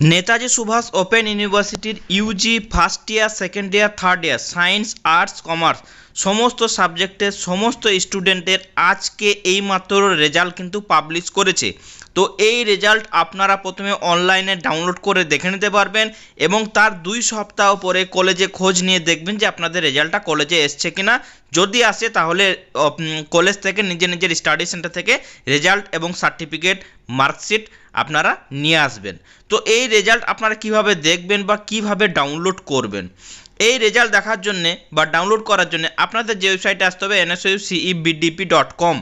Netaji Subhas open ইউনিভার্সিটির UG, first year, second year, third year, science, arts, commerce সমস্ত সাবজেক্টের সমস্ত স্টুডেন্টের আজকে এইমাত্র রেজাল্ট কিন্তু পাবলিশ করেছে। তো এই রেজাল্ট আপনারা প্রথমে অনলাইনে ডাউনলোড করে দেখে নিতে পারবেন এবং তার দুই সপ্তাহ পরে কলেজে খোঁজ নিয়ে দেখবেন যে আপনাদের রেজাল্টটা কলেজে এসছে কিনা। যদি আসে তাহলে কলেজ থেকে নিজের নিজের স্টাডি সেন্টার থেকে রেজাল্ট এবং সার্টিফিকেট মার্কশিট আপনারা নিয়ে আসবেন। তো এই রেজাল্ট আপনারা কীভাবে দেখবেন বা কীভাবে ডাউনলোড করবেন? এই রেজাল্ট দেখার জন্যে বা ডাউনলোড করার জন্য আপনাদের যে ওয়েবসাইটে আসতে হবে এনএসইউ সিইবিডিপি ডট কম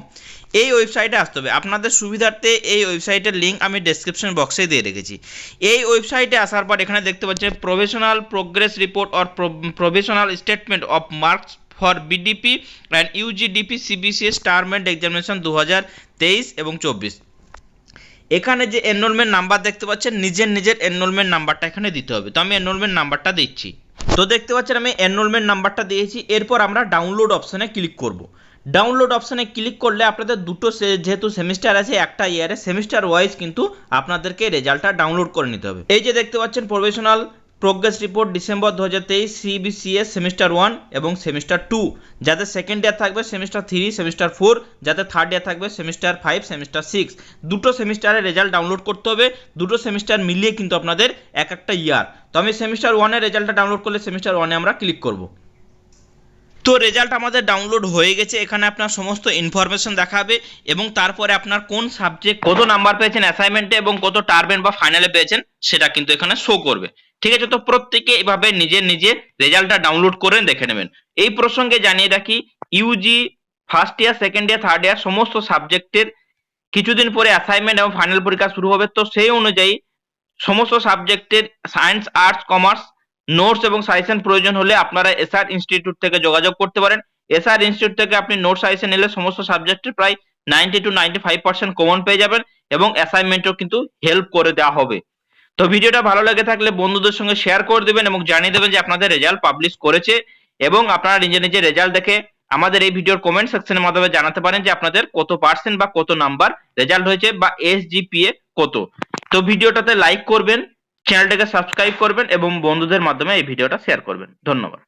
এই ওয়েবসাইটে আসতে হবে। আপনাদের সুবিধার্থে এই ওয়েবসাইটের লিঙ্ক আমি ডেসক্রিপশন বক্সে দিয়ে রেখেছি। এই ওয়েবসাইটে আসার পর এখানে দেখতে পাচ্ছেন professional progress report or professional statement of marks for BDP and UGDP CBCS term end examination দু হাজার তেইশ এবং চব্বিশ। এখানে যে এনরোলমেন্ট নাম্বার দেখতে পাচ্ছেন, নিজের নিজের এনরোলমেন্ট নাম্বারটা এখানে দিতে হবে। তো আমি এনরোলমেন্ট নাম্বারটা দিচ্ছি। তো দেখতে পাচ্ছেন আমি এনরোলমেন্ট নাম্বারটা দিয়েছি, এরপর আমরা ডাউনলোড অপশানে ক্লিক করব। ডাউনলোড অপশানে ক্লিক করলে আপনাদের দুটো যেহেতু সেমিস্টার আছে, একটা ইয়ারে সেমিস্টার ওয়াইজ কিন্তু আপনাদেরকে রেজাল্টটা ডাউনলোড করে নিতে হবে। এই যে দেখতে পাচ্ছেন প্রফেশনাল প্রোগ্রেস রিপোর্ট ডিসেম্বর দু হাজার তেইশ সিবিসিএস সেমিস্টার ওয়ান এবং সেমিস্টার টু যাতে সেকেন্ড ইয়ার থাকবে সেমিস্টার থ্রি সেমিস্টার ফোর যাতে থার্ড ইয়ার থাকবে সেমিস্টার ফাইভ সেমিস্টার সিক্স দুটো সেমিস্টারের রেজাল্ট ডাউনলোড করতে হবে, দুটো সেমিস্টার মিলিয়ে কিন্তু আপনাদের এক একটা ইয়ার তো আমি সেমিস্টার ওয়ানের রেজাল্টটা ডাউনলোড করলে সেমিস্টার ওয়ানে আমরা ক্লিক করব। তো রেজাল্ট আমাদের ডাউনলোড হয়ে গেছে, এখানে আপনার সমস্ত ইনফরমেশন দেখাবে এবং তারপরে আপনার কোন সাবজেক্ট কত নাম্বার পেয়েছেন অ্যাসাইনমেন্টে এবং কত টার্মেন বা ফাইনালে পেয়েছেন সেটা কিন্তু এখানে শো করবে। ঠিক আছে? তো প্রত্যেকে এভাবে নিজের নিজের রেজাল্টটা ডাউনলোড করে দেখে নেবেন। এই প্রসঙ্গে জানিয়ে রাখি UG first year second year third year সমস্ত সাবজেক্টের কিছুদিন পরে অ্যাসাইনমেন্ট এবং ফাইনাল পরীক্ষা শুরু হবে। তো সেই অনুযায়ী সমস্ত সাবজেক্টের সায়েন্স আর্টস কমার্স নোটস এবং সাজেশন প্রয়োজন হলে আপনারা এসআর ইনস্টিটিউট থেকে যোগাযোগ করতে পারেন। এসআর ইনস্টিটিউট থেকে আপনি নোট সাজেশন নিলে সমস্ত সাবজেক্টের প্রায় ninety two ninety five percent common পেয়ে যাবেন এবং অ্যাসাইনমেন্টও কিন্তু হেল্প করে দেওয়া হবে। তো ভিডিওটা ভালো লেগে থাকলে বন্ধুদের সঙ্গে শেয়ার করে দেবেন এবং জানিয়ে দেবেন যে আপনাদের রেজাল্ট পাবলিশ করেছে এবং আপনারা নিজে নিজে রেজাল্ট দেখে আমাদের এই ভিডিওর কমেন্ট সেকশনের মাধ্যমে জানাতে পারেন যে আপনাদের কত পার্সেন্ট বা কত নাম্বার রেজাল্ট হয়েছে বা এস কত। তো ভিডিওটাতে লাইক করবেন চ্যানেলটাকে সাবস্ক্রাইব করবেন এবং বন্ধুদের মাধ্যমে এই ভিডিওটা শেয়ার করবেন। ধন্যবাদ।